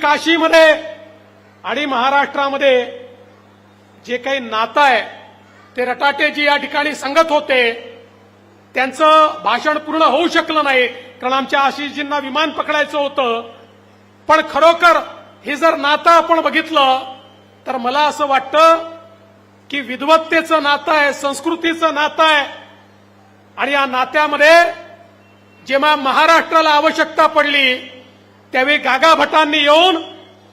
काशीमध्ये आणि महाराष्ट्रामध्ये जे काही नातं आहे ते रटाटेजी या ठिकाणी सांगत होते. त्यांचं भाषण पूर्ण होऊ शकलं नाही कारण आमच्या आशिषजींना विमान पकडायचं होतं. पण खरोखर हे जर नातं आपण बघितलं तर मला असं वाटतं की विद्वत्तेचं नातं आहे संस्कृतीचं नातं आहे आणि या नात्यामध्ये जेव्हा महाराष्ट्राला आवश्यकता पडली त्यावेळी गागाभटांनी येऊन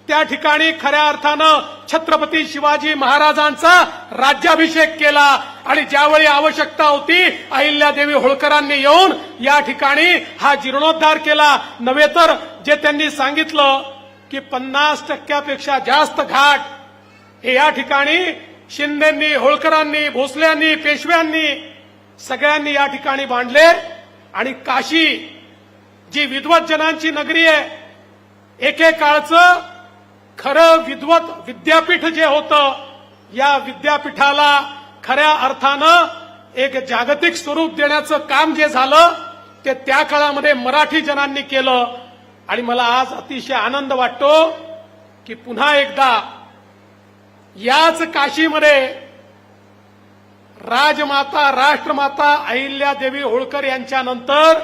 त्या ठिकाणी खऱ्या अर्थानं छत्रपती शिवाजी महाराजांचा राज्याभिषेक केला. आणि ज्यावेळी आवश्यकता होती अहिल्यादेवी होळकरांनी येऊन या ठिकाणी हा जीर्णोद्धार केला. नव्हे तर जे त्यांनी सांगितलं की पन्नास टक्क्यापेक्षा जास्त घाट हे या ठिकाणी शिंदेंनी होळकरांनी भोसल्यांनी पेशव्यांनी सगळ्यांनी या ठिकाणी बांधले. आणि काशी जी विद्वत जनांची नगरी आहे एके काळचं खरं विद्वत विद्यापीठ जे होतं या विद्यापीठाला खऱ्या अर्थानं एक जागतिक स्वरूप देण्याचं काम जे झालं ते त्या काळामध्ये मराठी जनांनी केलं. आणि मला आज अतिशय आनंद वाटतो की पुन्हा एकदा याच काशीमध्ये राजमाता राष्ट्रमाता अहिल्यादेवी होळकर यांच्यानंतर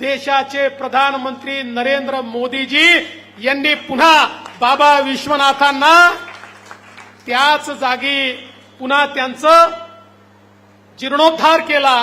देशाचे प्रधानमंत्री नरेंद्र मोदीजी यांनी पुन्हा बाबा विश्वनाथांना त्याच जागी पुन्हा त्यांचं जीर्णोद्धार केला.